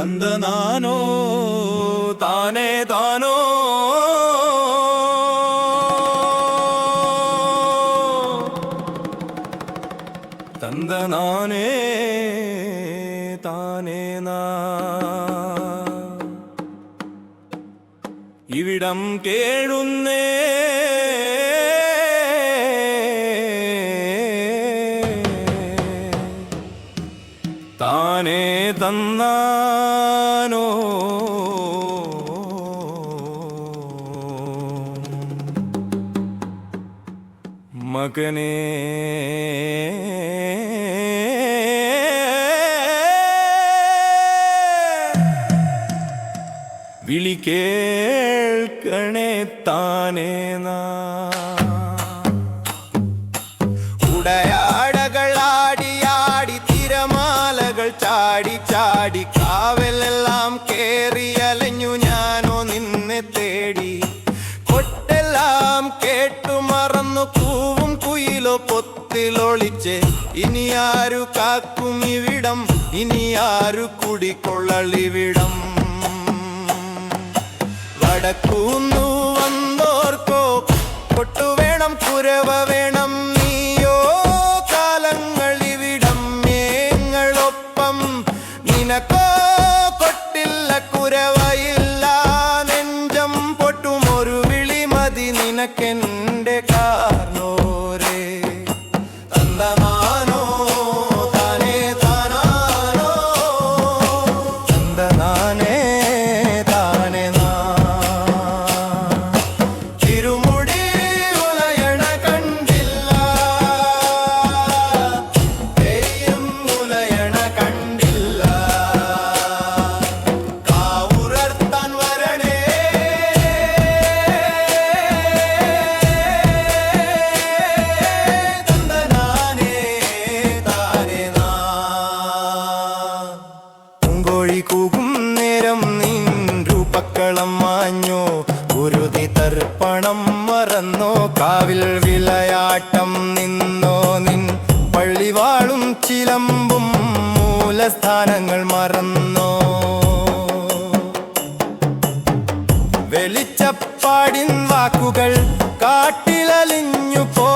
തന്തനാനോ താനേ താനോ. തന്തനാനേ താനേ നാ. ഇവിടം കേഴുന്നേ തന്നാനോ? മകനേ. വിളി കേൾക്കണേ താനേ നാ. കാവലെല്ലാം കേറി ഞാനോ നിന്നെ തേടി. കൊട്ടെല്ലാം കേട്ടു മറന്നു കൂവും കുയിലോ പൊത്തിലൊളിച്ച്. ഇനി ആരു കാക്കും ഇവിടം? ഇനി ആരു കുടിക്കൊള്ളളിവിടം വടക്കൂന്നു വന്നോർക്കോ കൊട്ടു വേണം കുരവ വേണം നീയോ? കാലങ്ങൾ ഞങ്ങളൊപ്പം നിനക്കോ കൊട്ടില്ല കുരവയില്ല രൂപക്കളം മാഞ്ഞു. ഗുരുതി തർപ്പണം മറന്നോ. കാവിൽ വിളയാട്ടം നിന്നോ നിൻ പള്ളിവാളും ചിലമ്പും മൂലസ്ഥാനങ്ങൾ മറന്നോ. വെളിച്ചപ്പാടിൻ വാക്കുകൾ കാട്ടിലലിഞ്ഞു പോയോ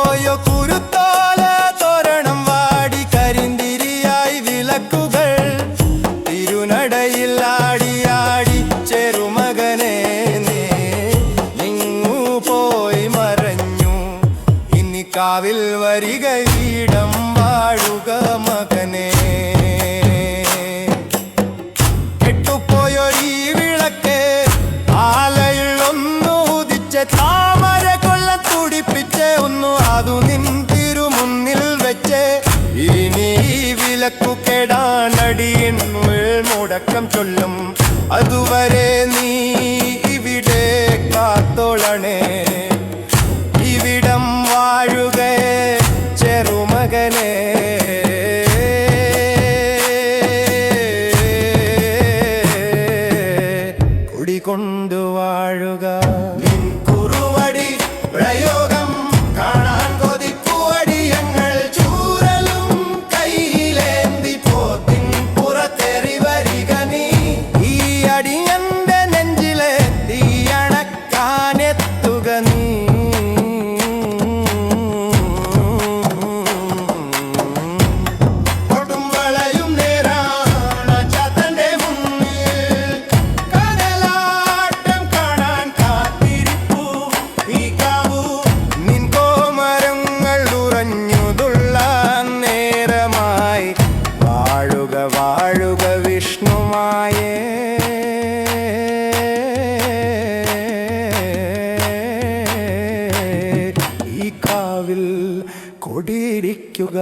ഇനി കാവിൽ വരിക ഈടം വാഴുക മകനെ. കെട്ടുപോയൊരീ വിളക്ക് ആലയിൽ ഒന്നു ഉദിച്ച താമര കൊള്ള തുടിപ്പിച്ച് ഒന്നു അതു നിൻ തിരുമുന്നിൽ വെച്ച്. ഇനി വിലക്കു കെടാനടിയൻ മുഴക്കം ചൊല്ലും. അതുവരെ നീ ഇവിടെ കാത്തോളണേ. ഇവിടം വാഴുക मैंने വാഴുക വിഷ്ണുമായേ ഈ കാവിൽ കൊടിയിരിക്കുക.